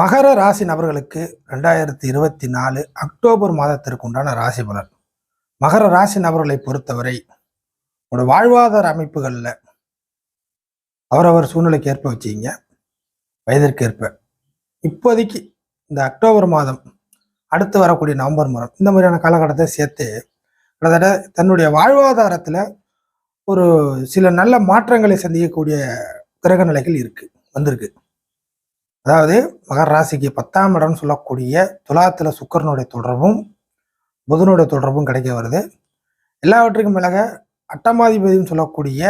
மகர ராசி நபர்களுக்கு ரெண்டாயிரத்தி இருபத்தி நாலு அக்டோபர் மாதத்திற்கு உண்டான ராசி பலன். மகர ராசி நபர்களை பொறுத்தவரை உங்களோட வாழ்வாதார அமைப்புகளில் அவரவர் சூழ்நிலைக்கு ஏற்ப வச்சிங்க. வயதிற்கு ஏற்ப இப்போதைக்கு இந்த அக்டோபர் மாதம் அடுத்து வரக்கூடிய நவம்பர் மாதம் இந்த மாதிரியான காலகட்டத்தை சேர்த்து கிட்டத்தட்ட தன்னுடைய வாழ்வாதாரத்தில் ஒரு சில நல்ல மாற்றங்களை சந்திக்கக்கூடிய கிரக நிலைகள் இருக்குது வந்திருக்கு. அதாவது மகர ராசிக்கு பத்தாம் இடம்னு சொல்லக்கூடிய துலாத்தில் சுக்கரனுடைய தொடர்பும் புதனுடைய தொடர்பும் கிடைக்க வருது. எல்லாவற்றுக்கும் மேலாக அட்டமாதிபதினு சொல்லக்கூடிய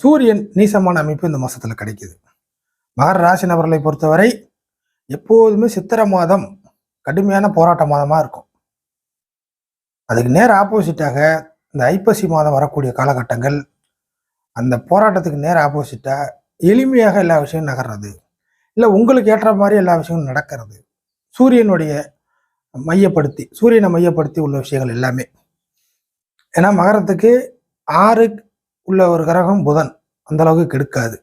சூரியன் நீசமான அமைப்பு இந்த மாதத்தில் கிடைக்குது. மகர ராசி நபர்களை பொறுத்தவரை எப்போதுமே சித்திரை மாதம் கடுமையான போராட்ட மாதமாக இருக்கும். அதுக்கு நேர் ஆப்போசிட்டாக இந்த ஐப்பசி மாதம் வரக்கூடிய காலகட்டங்கள் அந்த போராட்டத்துக்கு நேர் ஆப்போசிட்டாக எளிமையாக எல்லா விஷயமும் நகர்றது. இல்லை உங்களுக்கு ஏற்ற மாதிரி எல்லா விஷயங்களும் நடக்கிறது. சூரியனுடைய மையப்படுத்தி சூரியனை மையப்படுத்தி உள்ள விஷயங்கள் எல்லாமே. ஏன்னா மகரத்துக்கு ஆறு உள்ள ஒரு கிரகம் புதன். அந்த அளவுக்கு கெடுக்காது.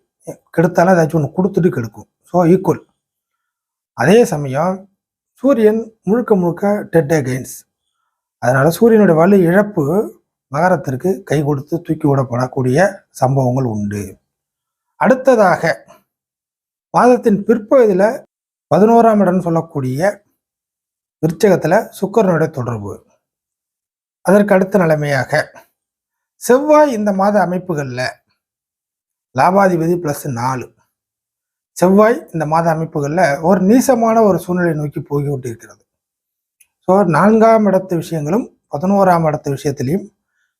கெடுத்தாலும் ஏதாச்சும் ஒன்று கொடுத்துட்டு கெடுக்கும். ஸோ ஈக்குவல் அதே சமயம் சூரியன் முழுக்க முழுக்க டெட் அகெயின்ஸ் அதனால் சூரியனுடைய வலு இழப்பு மகரத்திற்கு கை கொடுத்து தூக்கி விடப்படக்கூடிய சம்பவங்கள் உண்டு. அடுத்ததாக மாதத்தின் பிற்பகுதியில் பதினோராம் இடம்னு சொல்லக்கூடிய விருச்சகத்தில் சுக்கரனுடைய தொடர்பு. அதற்கு அடுத்த நிலைமையாக செவ்வாய் இந்த மாத அமைப்புகளில் லாபாதிபதி ப்ளஸ் நாலு. செவ்வாய் இந்த மாத அமைப்புகளில் ஒரு நீசமான ஒரு சூழ்நிலை நோக்கி போய்கொண்டிருக்கிறது. ஸோ நான்காம் இடத்து விஷயங்களும் பதினோராம் இடத்து விஷயத்திலையும்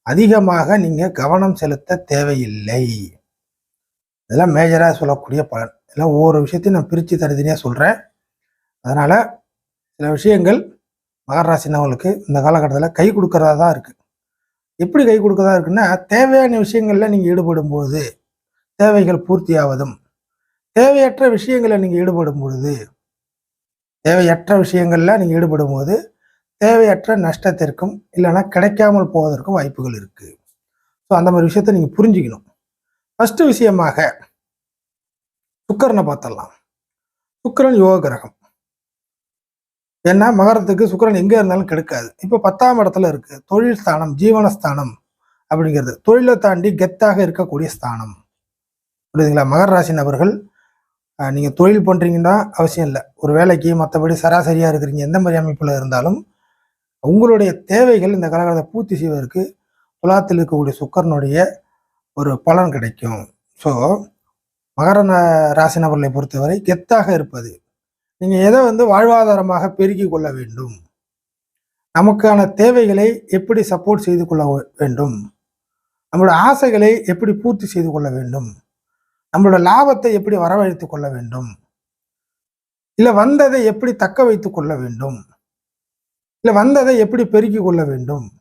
அதிகமாக நீங்கள் கவனம் செலுத்த தேவையில்லை. இதெல்லாம் மேஜராக சொல்லக்கூடிய பலன். இதெல்லாம் ஒவ்வொரு விஷயத்தையும் நான் பிரித்து தனித்தனியாக சொல்கிறேன் அதனால் சில விஷயங்கள் மகர ராசினவங்களுக்கு இந்த காலகட்டத்தில் கை கொடுக்கறதா தான் இருக்குது எப்படி கை கொடுக்கறதா இருக்குன்னா தேவையான விஷயங்களில் நீங்கள் ஈடுபடும் பொழுது தேவைகள் பூர்த்தியாவதும் தேவையற்ற விஷயங்களில் நீங்கள் ஈடுபடும் பொழுது தேவையற்ற விஷயங்களில் நீங்கள் ஈடுபடும் போது தேவையற்ற நஷ்டத்திற்கும் இல்லைன்னா கிடைக்காமல் போவதற்கும் வாய்ப்புகள் இருக்குது ஸோ அந்த மாதிரி விஷயத்த நீங்கள் புரிஞ்சுக்கணும். ஃபஸ்ட்டு விஷயமாக சுக்கரனை பார்த்துடலாம். சுக்கரன் யோக கிரகம். ஏன்னா மகரத்துக்கு சுக்கரன் எங்கே இருந்தாலும் கிடைக்காது. இப்போ பத்தாம் இடத்துல இருக்குது தொழில் ஸ்தானம் ஜீவனஸ்தானம் அப்படிங்கிறது. தொழிலை தாண்டி கெத்தாக இருக்கக்கூடிய ஸ்தானம். புரியுதுங்களா? மகர ராசி நபர்கள் நீங்கள் தொழில் பண்ணுறீங்கன்னா அவசியம் இல்லை. ஒரு வேலைக்கு மற்றபடி சராசரியாக இருக்கிறீங்க எந்த மாதிரி அமைப்பில் இருந்தாலும் உங்களுடைய தேவைகள் இந்த காலகட்டத்தை பூர்த்தி செய்வதற்கு துலாத்தில் இருக்கக்கூடிய சுக்கரனுடைய ஒரு பலன் கிடைக்கும். ஸோ மகர ராசி நபர்களை பொறுத்தவரை கெத்தாக இருப்பது. நீங்கள் எதை வந்து வாழ்வாதாரமாக பெருக்கிக் கொள்ள வேண்டும்? நமக்கான தேவைகளை எப்படி சப்போர்ட் செய்து கொள்ள வேண்டும்? நம்மளோட ஆசைகளை எப்படி பூர்த்தி செய்து கொள்ள வேண்டும்? நம்மளோட லாபத்தை எப்படி வரவழைத்து கொள்ள வேண்டும்? இல்லை வந்ததை எப்படி தக்க வைத்து கொள்ள வேண்டும்? இல்லை வந்ததை எப்படி பெருக்கிக் கொள்ள வேண்டும்?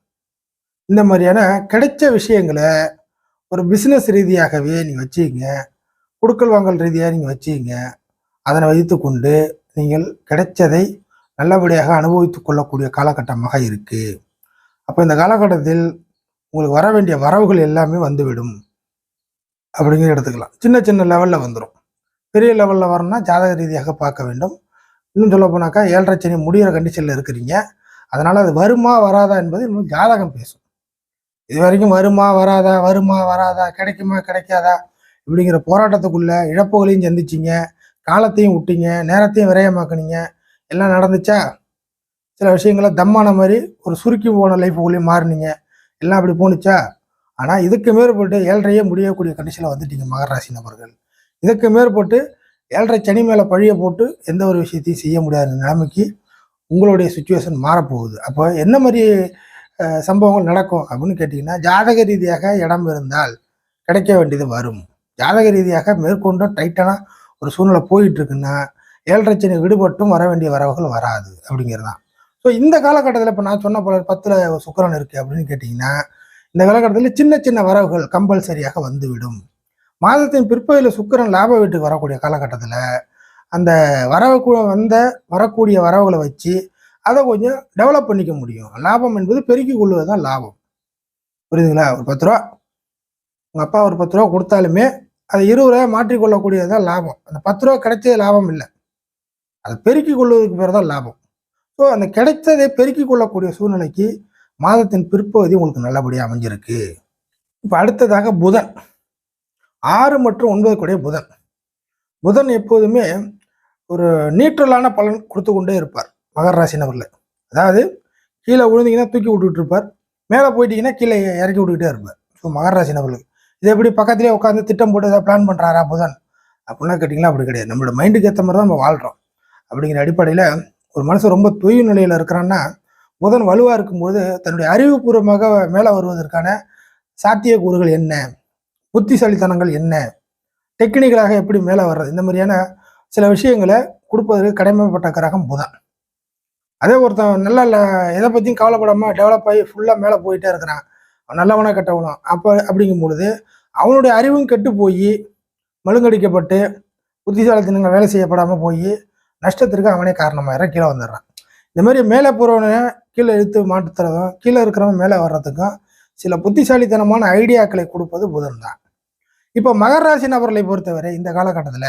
இந்த மாதிரியான கிடைச்ச விஷயங்களை ஒரு பிஸ்னஸ் ரீதியாகவே நீங்கள் வச்சுக்கங்க. கொடுக்கல் வாங்கல் ரீதியாக நீங்கள் வச்சிங்க. அதனை வைத்துக்கொண்டு நீங்கள் கிடைச்சதை நல்லபடியாக அனுபவித்து கொள்ளக்கூடிய காலகட்டமாக இருக்குது அப்போ இந்த காலகட்டத்தில் உங்களுக்கு வர வேண்டிய வரவுகள் எல்லாமே வந்துவிடும். அப்படிங்கிற எடுத்துக்கலாம். சின்ன சின்ன லெவலில் வந்துடும் பெரிய லெவலில் வரணும்னா ஜாதக ரீதியாக பார்க்க வேண்டும். இன்னும் சொல்ல போனாக்கா ஏழரை சனி முடிகிற கண்டிஷனில் இருக்கிறீங்க. அதனால் அது வருமா வராதா என்பது இன்னும் ஜாதகம் பேசும். இது வரைக்கும் வருமா வராதா வருமா வராதா கிடைக்குமா கிடைக்காதா இப்படிங்கிற போராட்டத்துக்குள்ள இழப்புகளையும் சந்திச்சிங்க காலத்தையும் விட்டீங்க நேரத்தையும் விரயமாக்குனீங்க. எல்லாம் நடந்துச்சா? சில விஷயங்களை தம்மான மாதிரி ஒரு சுருக்கி போன லைஃபுக்குள்ளேயும் மாறினீங்க. எல்லாம் அப்படி போணுச்சா? ஆனால் இதுக்கு மேற்பட்டு ஏழரையே முடியக்கூடிய கண்டிஷனில் வந்துட்டீங்க மகர ராசி நபர்கள். இதுக்கு மேற்பட்டு ஏழரை சனி மேலே பழிய போட்டு எந்த ஒரு விஷயத்தையும் செய்ய முடியாத நிலைமைக்கு உங்களுடைய சுச்சுவேஷன் மாறப்போகுது. அப்போ என்ன மாதிரி சம்பவங்கள் நடக்கும் அப்படின்னு கேட்டிங்கன்னா ஜாதக ரீதியாக இடம் இருந்தால் கிடைக்க வேண்டியது வரும். ஜாதக ரீதியாக மேற்கொண்டும் டைட்டான ஒரு சூழ்நிலை போயிட்டு இருக்குன்னா ஏழரை சனி விடுபட்டும் வர வேண்டிய வரவுகள் வராது அப்படிங்கிறது தான் ஸோ இந்த காலகட்டத்தில் இப்போ நான் சொன்ன போல பத்தில் சுக்கிரன் இருக்கு அப்படின்னு கேட்டிங்கன்னா இந்த காலகட்டத்தில் சின்ன சின்ன வரவுகள் கம்பல்சரியாக வந்துவிடும். மாதத்தின் பிற்பகுதியில் சுக்கிரன் லாப வீட்டுக்கு வரக்கூடிய காலகட்டத்தில் அந்த வரவு வந்த வரக்கூடிய வரவுகளை வச்சு அதை கொஞ்சம் டெவலப் பண்ணிக்க முடியும். லாபம் என்பது பெருக்கிக் கொள்வது தான் லாபம். புரியுதுங்களா? ஒரு பத்து ரூபா உங்கள் அப்பா ஒரு பத்து ரூபா கொடுத்தாலுமே அதை இருபது ரூபாய் மாற்றிக்கொள்ளக்கூடியது தான் லாபம். அந்த பத்து ரூபா கிடைச்சது லாபம் இல்லை. அதை பெருக்கிக் கொள்வதற்கு பேர் தான் லாபம். ஸோ அந்த கிடைத்ததை பெருக்கிக் கொள்ளக்கூடிய சூழ்நிலைக்கு மாதத்தின் பிற்பகுதி உங்களுக்கு நல்லபடியாக அமைஞ்சிருக்கு. இப்போ அடுத்ததாக புதன். ஆறு மற்றும் ஒன்பது கூடிய புதன். புதன் எப்போதுமே ஒரு நீற்றலான பலன் கொடுத்து கொண்டே இருப்பார். மகர ராசி நபரில் அதாவது கீழே விழுந்தீங்கன்னா தூக்கி விட்டுட்டு இருப்பார். மேலே போயிட்டீங்கன்னா கீழே இறக்கி விட்டுக்கிட்டே இருப்பார். ஸோ மகர ராசி நபர்களுக்கு. இது எப்படி பக்கத்துலேயே உட்காந்து திட்டம் போட்டு ஏதாவது பிளான் பண்ணுறாரா புதன்? அப்படின்னா கேட்டிங்கன்னா அப்படி கிடையாது. நம்மளோட மைண்டுக்கு ஏற்ற மாதிரி தான் நம்ம வாழ்கிறோம் அப்படிங்கிற அடிப்படையில் ஒரு மனுஷன் ரொம்ப தொய்வு நிலையில் இருக்கிறான்னா புதன் வலுவாக இருக்கும்போது தன்னுடைய அறிவுபூர்வமாக மேலே வருவதற்கான சாத்தியக்கூறுகள் என்ன? புத்திசாலித்தனங்கள் என்ன? டெக்னிக்கலாக எப்படி மேலே வர்றது? இந்த மாதிரியான சில விஷயங்களை கொடுப்பதற்கு கடமைப்பட்ட கிரகம் புதன். அதே ஒருத்தன் நல்ல எதை பற்றியும் கவலைப்படாமல் டெவலப் ஆகி ஃபுல்லாக மேலே போயிட்டே இருக்கிறான். நல்லவனா கெட்டவனா அப்போ அப்படிங்கும் பொழுது அவனுடைய அறிவும் கெட்டு போய் மழுங்கடிக்கப்பட்டு புத்திசாலித்தனங்கள் வேலை செய்யப்படாமல் போய் நஷ்டத்திற்கு அவனே காரணமாக கீழே வந்துடுறான். இந்த மாதிரி மேலே போகிறவனை கீழே இழுத்து மாட்டுத்துறதும் கீழே இருக்கிறவன் மேலே வர்றதுக்கும் சில புத்திசாலித்தனமான ஐடியாக்களை கொடுப்பது புதன் தான் இப்போ மகர ராசி நபர்களை பொறுத்தவரை இந்த காலகட்டத்தில்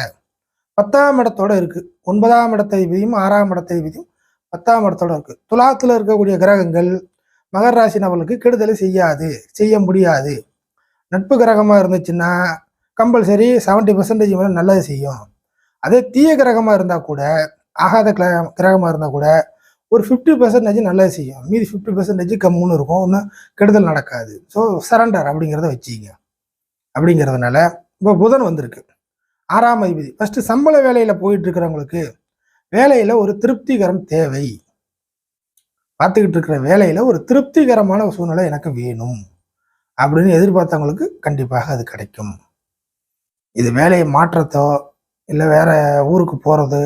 பத்தாம் இடத்தோட இருக்குது ஒன்பதாம் இடத்தை விதியும் ஆறாம் இடத்தை விதியும் பத்தாம் இடத்தோட இருக்குது துலாத்தில் இருக்கக்கூடிய கிரகங்கள் மகர ராசி நபர்களுக்கு கெடுதலை செய்யாது செய்ய முடியாது. நட்பு கிரகமாக இருந்துச்சுன்னா கம்பல்சரி செவன்டி பர்சன்டேஜ் மேலே நல்லது செய்யும். அதே தீய கிரகமாக இருந்தால் கூட ஆகாத கிரகம் கிரகமாக இருந்தால் கூட ஒரு ஃபிஃப்டி பர்சன்டேஜ் நல்லது செய்யும். மீதி ஃபிஃப்டி பர்சன்டேஜ் கம்முன்னு இருக்கும். ஒன்றும் கெடுதல் நடக்காது. ஸோ சரண்டர் அப்படிங்கிறத வச்சுக்கிங்க. அப்படிங்கிறதுனால இப்போ புதன் வந்திருக்கு. ஆறாம் அதிபதி. ஃபஸ்ட்டு சம்பள வேலையில் போயிட்டு இருக்கிறவங்களுக்கு வேலையில் ஒரு திருப்திகரம் தேவை. பார்த்துக்கிட்டு இருக்கிற வேலையில் ஒரு திருப்திகரமான சூழ்நிலை எனக்கு வேணும். அப்படின்னு எதிர்பார்த்தவங்களுக்கு கண்டிப்பாக அது கிடைக்கும். இது வேலையை மாற்றத்தோ இல்லை வேற ஊருக்கு போகிறது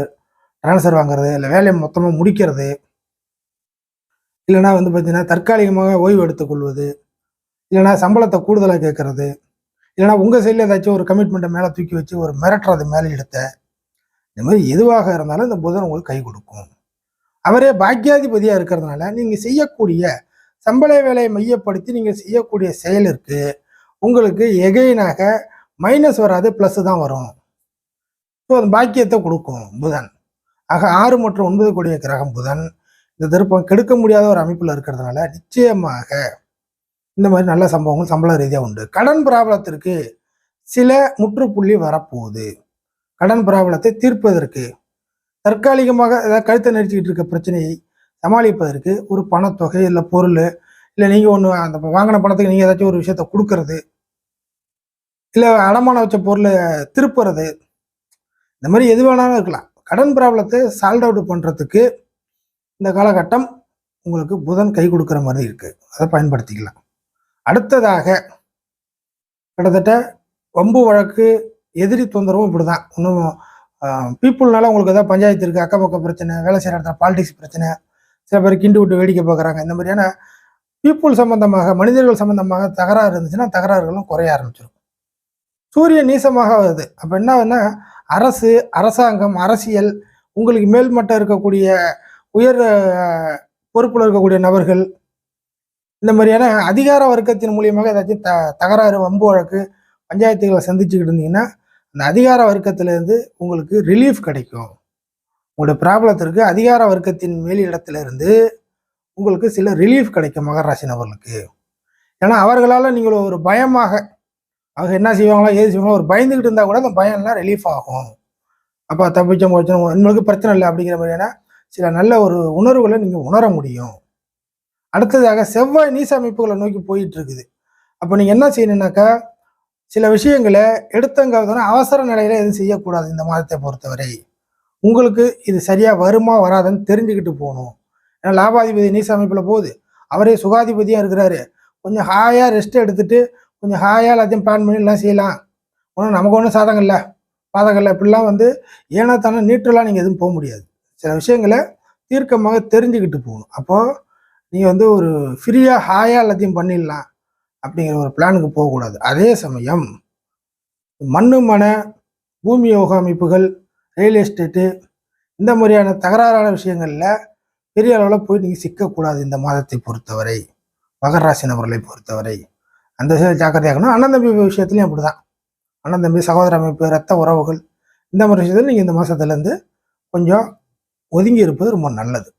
ட்ரான்ஸ்ஃபர் வாங்குறது இல்லை வேலையை மொத்தமாக முடிக்கிறது இல்லைன்னா வந்து பார்த்தீங்கன்னா தற்காலிகமாக ஓய்வு எடுத்துக்கொள்வது இல்லைன்னா சம்பளத்தை கூடுதலாக கேட்கறது இல்லைனா உங்கள் சைடில் ஏதாச்சும் ஒரு கமிட்மெண்ட்டை மேலே தூக்கி வச்சு ஒரு மிரட்டுறது மேலே எடுத்த இந்த மாதிரி எதுவாக இருந்தாலும் இந்த புதன் உங்களுக்கு கை கொடுக்கும். அவரே பாக்கியாதிபதியாக இருக்கிறதுனால நீங்கள் செய்யக்கூடிய சம்பள வேலையை மையப்படுத்தி நீங்கள் செய்யக்கூடிய செயலிற்கு உங்களுக்கு எகைனாக மைனஸ் வராது ப்ளஸ் தான் வரும். ஸோ அந்த பாக்கியத்தை கொடுக்கும் புதன். ஆக ஆறு மற்றும் ஒன்பது கூடிய கிரகம் புதன். இந்த திருப்பம் கெடுக்க முடியாத ஒரு அமைப்பில் இருக்கிறதுனால நிச்சயமாக இந்த மாதிரி நல்ல சம்பவங்கள் சம்பள ரீதியாக உண்டு. கடன் பிராபலத்திற்கு சில முற்றுப்புள்ளி வரப்போகுது. கடன் பிராபலத்தை தீர்ப்பதற்கு தற்காலிகமாக ஏதாவது கழுத்தை நெரிச்சிக்கிட்டு இருக்க பிரச்சனையை சமாளிப்பதற்கு ஒரு பணத்தொகை இல்லை பொருள் இல்லை நீங்கள் ஒன்று அந்த வாங்கின பணத்துக்கு நீங்கள் ஏதாச்சும் ஒரு விஷயத்த கொடுக்கறது இல்லை அடமான வச்ச பொருளை திருப்புறது இந்த மாதிரி எது வேணாலும் இருக்கலாம். கடன் ப்ராப்ளத்தை சால்வ் அவுட் பண்ணுறதுக்கு இந்த காலகட்டம் உங்களுக்கு புதன் கை கொடுக்குற மாதிரி இருக்குது அதை பயன்படுத்திக்கலாம். அடுத்ததாக கிட்டத்தட்ட வம்பு வழக்கு எதிரி தொந்தரவும் இப்படி தான் இன்னும் பீப்புள்னால உங்களுக்கு ஏதாவது பஞ்சாயத்து இருக்குது அக்கம் பக்கம் பிரச்சனை வேலை செய்கிற இடத்துல பாலிடிக்ஸ் பிரச்சனை சில பேர் கிண்டு விட்டு வேடிக்கை பார்க்குறாங்க. இந்த மாதிரியான பீப்புள் சம்பந்தமாக மனிதர்கள் சம்பந்தமாக தகராறு இருந்துச்சுன்னா தகராறுகளும் குறைய ஆரம்பிச்சிடும் சூரியன் நீசமாக வருது. அப்போ என்ன ஆகுதுன்னா அரசு அரசாங்கம் அரசியல் உங்களுக்கு மேல்மட்டம் இருக்கக்கூடிய உயர் பொறுப்பில் இருக்கக்கூடிய நபர்கள் இந்த மாதிரியான அதிகார வர்க்கத்தின் மூலியமாக ஏதாச்சும் த தகராறு வம்பு வழக்கு பஞ்சாயத்துகளை சந்திச்சுக்கிட்டு இருந்தீங்கன்னா அந்த அதிகார வர்க்கத்திலேருந்து உங்களுக்கு ரிலீஃப் கிடைக்கும். உங்களுடைய ப்ராப்ளத்திற்கு அதிகார வர்க்கத்தின் மேல் இருந்து உங்களுக்கு சில ரிலீஃப் கிடைக்கும் மகர ராசி நபர்களுக்கு. ஏன்னா அவர்களால் நீங்கள் ஒரு பயமாக அவங்க என்ன செய்வாங்களோ ஏது செய்வாங்களோ ஒரு பயந்துக்கிட்டு இருந்தால் கூட அந்த பயம்லாம் ரிலீஃப் ஆகும். அப்போ தப்பிச்சோம் போச்சோம் உங்களுக்கு பிரச்சனை இல்லை அப்படிங்கிற மாதிரியான சில நல்ல ஒரு உணர்வுகளை நீங்கள் உணர முடியும். அடுத்ததாக செவ்வாய் நீச அமைப்புகளை நோக்கி போயிட்டு இருக்குது. அப்போ நீங்கள் என்ன செய்யணுன்னாக்கா சில விஷயங்களை எடுத்தங்க அவசர நிலையில எதுவும் செய்யக்கூடாது இந்த மாதத்தை பொறுத்தவரை. உங்களுக்கு இது சரியா வருமா வராதுன்னு தெரிஞ்சுக்கிட்டு போகணும். ஏன்னா லாபாதிபதி நீச அமைப்பில் போகுது. அவரே சுகாதிபதியாக இருக்கிறாரு. கொஞ்சம் ஹாயாக ரெஸ்ட் எடுத்துட்டு கொஞ்சம் ஹாயாக எல்லாத்தையும் பிளான் பண்ணி எல்லாம் செய்யலாம். ஒன்றும் நமக்கு ஒன்றும் சாதகம் இல்லை. பாதகம் இல்லை. இப்படிலாம் வந்து ஏன்னா தானே நீட்டெல்லாம் நீங்கள் எதுவும் போக முடியாது. சில விஷயங்களை தீர்க்கமாக தெரிஞ்சுக்கிட்டு போகணும். அப்போது நீங்கள் வந்து ஒரு ஃப்ரீயாக ஹாயாக எல்லாத்தையும் பண்ணிடலாம். அப்படிங்கிற ஒரு பிளானுக்கு போகக்கூடாது. அதே சமயம் மண்ணு மன பூமி யோக அமைப்புகள் ரியல் எஸ்டேட்டு இந்த மாதிரியான தகராறான விஷயங்களில் பெரிய அளவில் போய் நீங்கள் சிக்கக்கூடாது இந்த மாதத்தை பொறுத்தவரை. மகர ராசி நபர்களை பொறுத்தவரை. அந்த விஷயம் ஜாக்கிரதையாகணும் அண்ணன் தம்பி விஷயத்துலையும் அப்படி தான் அண்ணன் தம்பி சகோதர அமைப்பு ரத்த உறவுகள் இந்த மாதிரி விஷயத்தில் நீங்கள் இந்த மாதத்துலேருந்து கொஞ்சம் ஒதுங்கி இருப்பது ரொம்ப நல்லது.